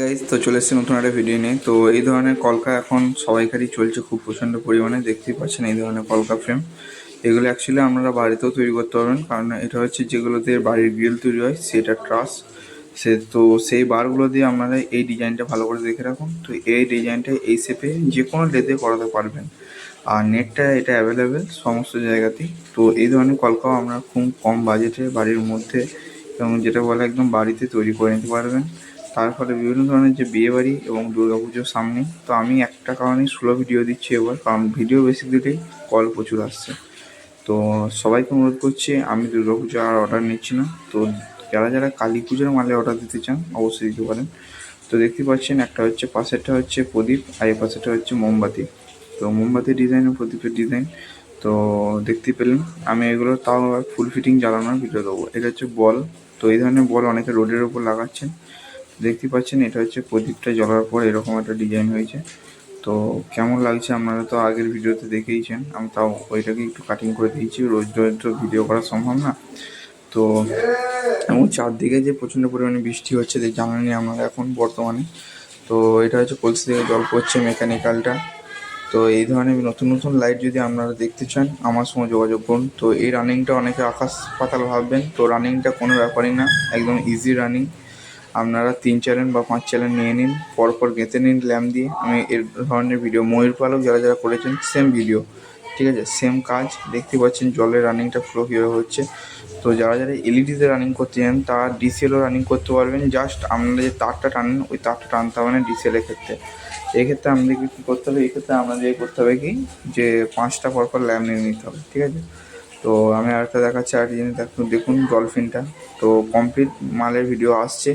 Guys তো চলে এসেছি নতুন একটা ভিডিও নিয়ে। তো এই ধরনের কলকা এখন সবাইকারই চলছে খুব প্রচণ্ড পরিমাণে, দেখতেই পাচ্ছেন এই ধরনের কলকা ফ্রেম এগুলো অ্যাকচুয়ালি আপনারা বাড়িতেও তৈরি করতে পারবেন, কারণ এটা হচ্ছে যেগুলোতে বাড়ির গ্রিল তৈরি হয়, সেটা ট্রাস সে তো সেই বারগুলো দিয়ে আপনারা এই ডিজাইনটা ভালো করে দেখে রাখুন। তো এই ডিজাইনটা এই শেপে যে কোনো লেদে করাতে পারবেন। আর নেটটা এটা অ্যাভেলেবেল সমস্ত জায়গাতেই। তো এই ধরনের কলকাও আমরা খুব কম বাজেটে বাড়ির মধ্যে এবং যেটা বলে একদম বাড়িতে তৈরি করে নিতে পারবেন। তার ফলে বিভিন্ন ধরনের যে বিয়ে বাড়ি এবং দুর্গা পুজোর সামনে, তো আমি একটা কারণেই স্লো ভিডিও দিচ্ছি এবার, কারণ ভিডিও বেশি দিলেই কল প্রচুর আসছে। তো সবাইকে অনুরোধ করছি, আমি দুর্গা পুজো আর অর্ডার নিচ্ছি না। তো যারা যারা কালী পুজোর মালে অর্ডার দিতে চান, অবশ্যই দিতে পারেন। তো দেখতে পাচ্ছেন, একটা হচ্ছে, পাশেরটা হচ্ছে প্রদীপ, আর এই পাশেরটা হচ্ছে মোমবাতি। তো মোমবাতি ডিজাইন প্রদীপের ডিজাইন তো দেখতে পেলেন, আমি এগুলো তাও ফুল ফিটিং জ্বালানোর ভিডিও দেবো। এটা হচ্ছে বল, তো এই ধরনের বল অনেকে রোডের ওপর লাগাচ্ছেন। দেখতে পাচ্ছেন, এটা হচ্ছে প্রদীপটা জ্বলার পর এরকম একটা ডিজাইন হয়েছে। তো কেমন লাগছে আপনারা তো আগের ভিডিওতে দেখেইছেন, আমি তাও ওইটাকে একটু কাটিং করে দিয়েছি, রোজ রোজ তো ভিডিও করা সম্ভব না। তো এবং চারদিকে যে প্রচণ্ড পরিমাণে বৃষ্টি হচ্ছে যে জানেনই আপনারা এখন বর্তমানে। তো এটা হচ্ছে কলসি থেকে জল পড়ছে মেকানিক্যালটা তো এই ধরনের নতুন নতুন লাইট যদি আপনারা দেখতে চান, আমার সঙ্গে যোগাযোগ করুন। তো এই রানিংটা অনেকে আকাশ পাতাল ভাববেন, তো রানিংটা কোনো ব্যাপারই না, একদম ইজি রানিং আপনারা তিন চ্যানেল বা পাঁচ চ্যানেল নিয়ে নিন, পরপর গেঁথে নিন ল্যাম্প দিয়ে। আমি এর ধরনের ভিডিও ময়ূর পালক যারা যারা করেছেন সেম ভিডিও ঠিক আছে? সেম কাজ, দেখতে পাচ্ছেন জলের রানিংটা ফ্লো কীভাবে হচ্ছে। তো যারা যারা এলইডিতে রানিং করতে চান, তারা ডিসিএলও রানিং করতে পারবেন। জাস্ট আপনারা যে তারটা টানেন, ওই তারটা টানতে হবে না ডিসিএলের ক্ষেত্রে এই ক্ষেত্রে। আমাদেরকে কী করতে হবে? এই ক্ষেত্রে আমাদের করতে হবে কি? যে পাঁচটা পরপর ল্যাম্প নিয়ে নিতে হবে, ঠিক আছে? তো আমি আরেকটা দেখাচ্ছি আর জিনিস দেখুন দেখুন ডলফিনটা তো কমপ্লিট মালের ভিডিও আসছে।